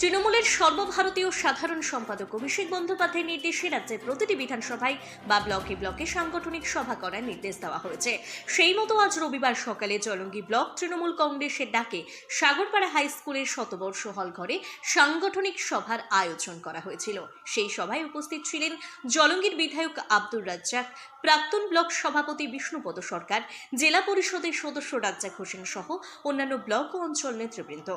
তৃণমূলের সর্বভারতীয় সাধারণ সম্পাদক অভিষেক বন্দ্যোপাধ্যায়ের নির্দেশে রাজ্যের প্রতিটি বিধানসভায় বা ব্লকে ব্লকে সাংগঠনিক সভা করার নির্দেশ দেওয়া হয়েছে। সেই মতো আজ রবিবার সকালে জলঙ্গি ব্লক তৃণমূল কংগ্রেসের ডাকে সাগরপাড়া হাই স্কুলের শতবর্ষ হল ঘরে সাংগঠনিক সভার আয়োজন করা হয়েছিল। সেই সভায় উপস্থিত ছিলেন জলঙ্গির বিধায়ক আব্দুর রাজ্জাক, প্রাক্তন ব্লক সভাপতি বিষ্ণুপদ সরকার, জেলা পরিষদের সদস্য রাজ্জাক হোসেন সহ অন্যান্য ব্লক ও অঞ্চল নেতৃবৃন্দ।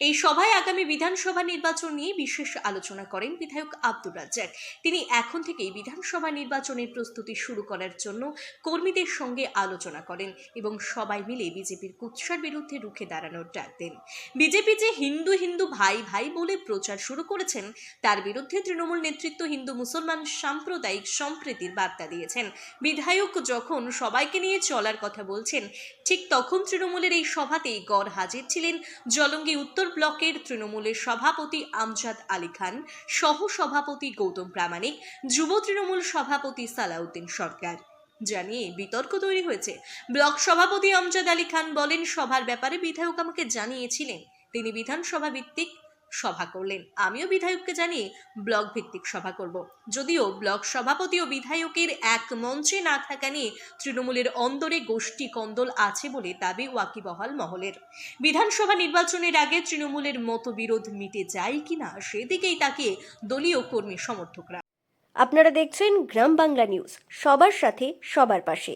এই সভায় আগামী বিধানসভা নির্বাচন নিয়ে বিশেষ আলোচনা করেন বিধায়ক আব্দুর রাজ্জাক। তিনি এখন থেকেই বিধানসভা নির্বাচনের প্রস্তুতি শুরু করার জন্য কর্মীদের সঙ্গে আলোচনা করেন এবং সবাই মিলে বিজেপির কুৎসার বিরুদ্ধে রুখে দাঁড়ানোর ডাক দেন। বিজেপি যে হিন্দু হিন্দু ভাই ভাই বলে প্রচার শুরু করেছেন, তার বিরুদ্ধে তৃণমূল নেতৃত্ব হিন্দু মুসলমান সাম্প্রদায়িক সম্প্রীতির বার্তা দিয়েছেন। বিধায়ক যখন সবাইকে নিয়ে চলার কথা বলছেন, ঠিক তখন তৃণমূলের এই সভাতেই গড় হাজির ছিলেন জলঙ্গি উত্তর ব্লকের তৃণমূলের সভাপতি আমজাদ আলী খান সহ সভাপতি গৌতম প্রামাণিক, যুব তৃণমূল সভাপতি সালাউদ্দিন সরকার। জানিয়ে বিতর্ক তৈরি হয়েছে। ব্লক সভাপতি আমজাদ আলী খান বলেন, সভার ব্যাপারে বিধায়ক আমাকে জানিয়েছিলেন। তিনি বিধানসভা ভিত্তিক সভা করলেন। আমিও বিধায়ককে জানিয়ে ব্লক ভিত্তিক সভা করব। যদিও ব্লক সভাপতি ও বিধায়কের এক মঞ্চে না থাকা নিয়ে তৃণমূলের অন্দরে গোষ্ঠী কন্দল আছে বলে দাবি ওয়াকিবহাল মহলের। বিধানসভা নির্বাচনের আগে তৃণমূলের মতবিরোধ মিটে যায় কিনা সেদিকেই তাকে দলীয় কর্মী সমর্থকরা। আপনারা দেখছেন গ্রাম বাংলা নিউজ, সবার সাথে, সবার পাশে।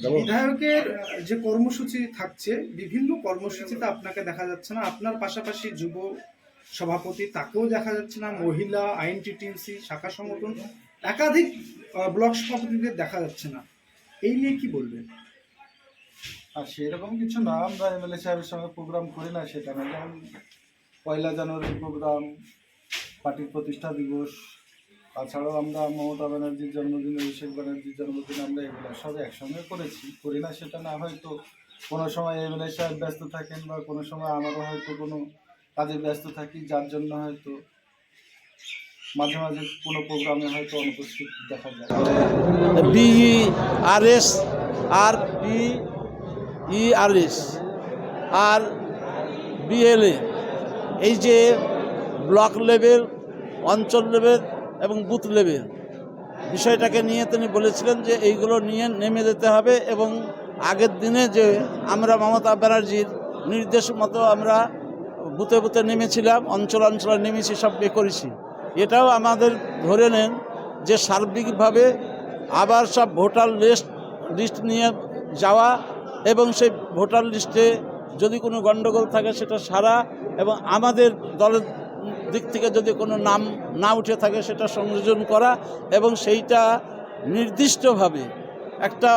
বিধায়কের যে কর্মসূচি থাকছে বিভিন্ন কর্মসূচিতে আপনাকে দেখা যাচ্ছে না। আপনার পাশাপাশি যুব সভাপতি তাকেও দেখা যাচ্ছে না। মহিলা আইনটিটিউসি শাখা সংগঠন একাধিক ব্লক সভাপতিদের দেখা যাচ্ছে না। এই নিয়ে কি বলবেন? আর সেরকম কিছু না। আমরা এমএলএ সাহেবের সঙ্গে প্রোগ্রাম করি না সেটা না। যেমন পয়লা জানুয়ারির প্রোগ্রাম পার্টির প্রতিষ্ঠা দিবস তাছাড়াও আমরা মমতা ব্যানার্জির জন্মদিন, অভিষেক ব্যানার্জির জন্মদিন আমরা এগুলো সব একসঙ্গে করেছি। করি না সেটা না, হয়তো কোনো সময় এমএলএ সাহেব ব্যস্ত থাকেন বা কোনো সময় আমারও হয়তো কোনো কাজে ব্যস্ত থাকি, যার জন্য হয়তো মাঝে মাঝে কোনো প্রোগ্রামে হয়তো অনুপস্থিত দেখা যায়। বিইআরএস আর এস আর বিএলএ, এই যে ব্লক লেভেল, অঞ্চল লেভেল এবং বুথ লেভেল। বিষয়টাকে নিয়ে তিনি বলেছিলেন যে এইগুলো নিয়ে নেমে যেতে হবে এবং আগের দিনে যে আমরা মমতা ব্যানার্জির নির্দেশ মতো আমরা বুথে বুথে নেমেছিলাম, অঞ্চল অঞ্চলে নেমেছি, সব এ করেছি। এটাও আমাদের ধরে নেন যে সার্বিকভাবে আবার সব ভোটার লিস্ট লিস্ট নিয়ে যাওয়া এবং সেই ভোটার লিস্টে যদি কোনো গণ্ডগোল থাকে সেটা সারা এবং আমাদের দলের দিক থেকে যদি কোনো নাম না উঠে থাকে সেটা সংযোজন করা এবং সেইটা নির্দিষ্টভাবে একটা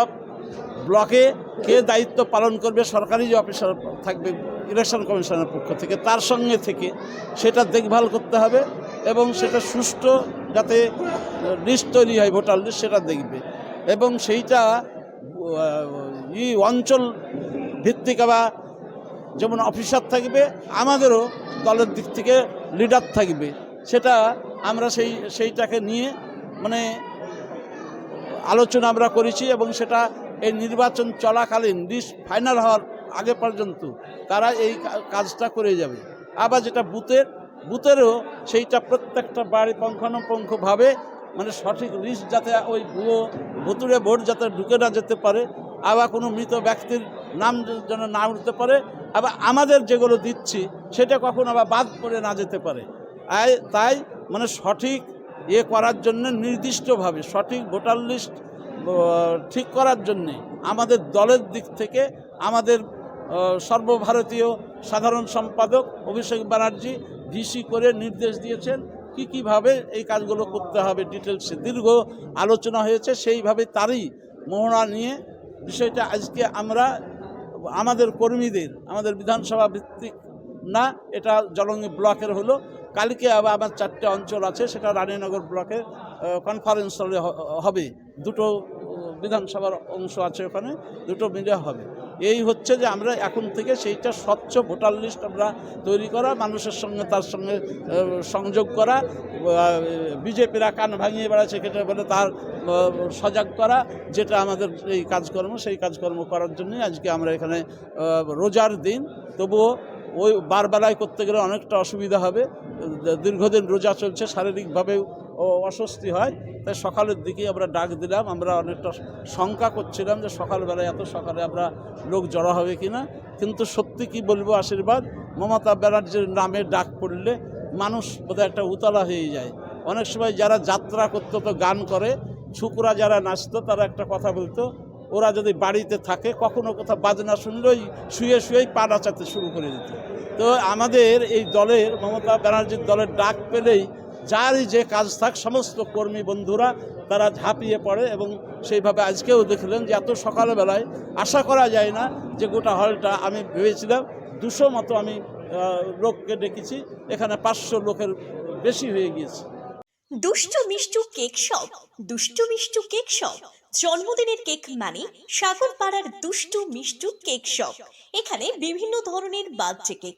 ব্লকে কে দায়িত্ব পালন করবে, সরকারি যে অফিসার থাকবে ইলেকশন কমিশনের পক্ষ থেকে, তার সঙ্গে থেকে সেটা দেখভাল করতে হবে এবং সেটা সুষ্ঠু যাতে লিস্ট তৈরি হয়, ভোটার লিস্ট সেটা দেখবে এবং সেইটা ই অঞ্চল ভিত্তিক বা যেমন অফিসার থাকবে, আমাদেরও দলের দিক থেকে লিডার থাকবে। সেটা আমরা সেই, সেইটাকে নিয়ে মানে আলোচনা আমরা করেছি এবং সেটা এই নির্বাচন চলাকালীন লিস্ট ফাইনাল হওয়ার আগে পর্যন্ত তারা এই কাজটা করে যাবে। আবার যেটা বুথের, বুথেরও সেইটা প্রত্যেকটা বাড়ি পঙ্খানুপঙ্খভাবে মানে সঠিক লিস্ট যাতে ওই ভুয়ো ভুতুরে ভোট যাতে ঢুকে না যেতে পারে, আবার কোনো মৃত ব্যক্তির নাম যেন না উঠতে পারে আবার আমাদের যেগুলো দিচ্ছি, সেটা কখনো আবার বাদ পড়ে না যেতে পারে। আই- তাই মানে সঠিক ইয়ে করার জন্য, নির্দিষ্টভাবে সঠিক ভোটার লিস্ট ঠিক করার জন্যে আমাদের দলের দিক থেকে আমাদের সর্বভারতীয় সাধারণ সম্পাদক অভিষেক ব্যানার্জি ভিসি করে নির্দেশ দিয়েছেন কি কীভাবে এই কাজগুলো করতে হবে। ডিটেলসে দীর্ঘ আলোচনা হয়েছে, সেইভাবে তারই মোহনা নিয়ে বিষয়টা আজকে আমরা আমাদের কর্মীদের, আমাদের বিধানসভা ভিত্তিক না, এটা জলঙ্গি ব্লকের হলো। কালকে আবার আমার চারটে অঞ্চল আছে, সেটা রানীনগর ব্লকে কনফারেন্স হলে হবে। দুটো বিধানসভার অংশ আছে ওখানে, দুটো মিলে হবে। এই হচ্ছে যে আমরা এখন থেকে সেইটা স্বচ্ছ ভোটার লিস্ট আমরা তৈরি করা, মানুষের সঙ্গে তার সঙ্গে সংযোগ করা বিজেপিরা কান ভাঙিয়ে বেড়াচ্ছে কেটে বলে তার সজাগ করা, যেটা আমাদের এই কাজকর্ম, সেই কাজকর্ম করার জন্যই আজকে আমরা এখানে রোজার দিন। তবুও ওই বারবেলায় করতে গেলে অনেকটা অসুবিধা হবে। দীর্ঘদিন রোজা চলছে, শারীরিকভাবেও ও অস্বস্তি হয়, তাই সকালের দিকে আমরা ডাক দিলাম। আমরা অনেকটা শঙ্কা করছিলাম যে সকালবেলায় এত সকালে আমরা লোক জড়ো হবে কি না কিন্তু সত্যি কি বলব আশীর্বাদ? মমতা ব্যানার্জির নামে ডাক পড়লে মানুষ বোধহয় একটা উতলা হয়ে যায়। অনেক সময় যারা যাত্রা করতো তো গান করে, ছুকরা যারা নাচতো তারা একটা কথা বলতো, ওরা যদি বাড়িতে থাকে কখনো কোথাও বাজনা শুনলেই শুয়ে শুয়েই পা নাচাতে শুরু করে দিত। তো আমাদের এই দলের, মমতা ব্যানার্জির দলের ডাক পেলেই যারই যে কাজ থাক, সমস্ত কর্মী বন্ধুরা তারা ঝাঁপিয়ে পড়ে এবং সেইভাবে আজকেও দেখলেন যে এত সকালবেলায় আশা করা যায় না যে গোটা হলটা আমি ভেবেছিলাম। দুশো মতো আমি লোককে ডেকেছি। এখানে পাঁচশো লোকের বেশি হয়ে গিয়েছে। দুষ্টু Mishtu cake shop, Dushtu Mishtu cake shop. জন্মদিনের কেক মানে সাগর পাড়ার দুষ্টু মিষ্টু কেক শপ। এখানে বিভিন্ন ধরনের বার্থডে কেক।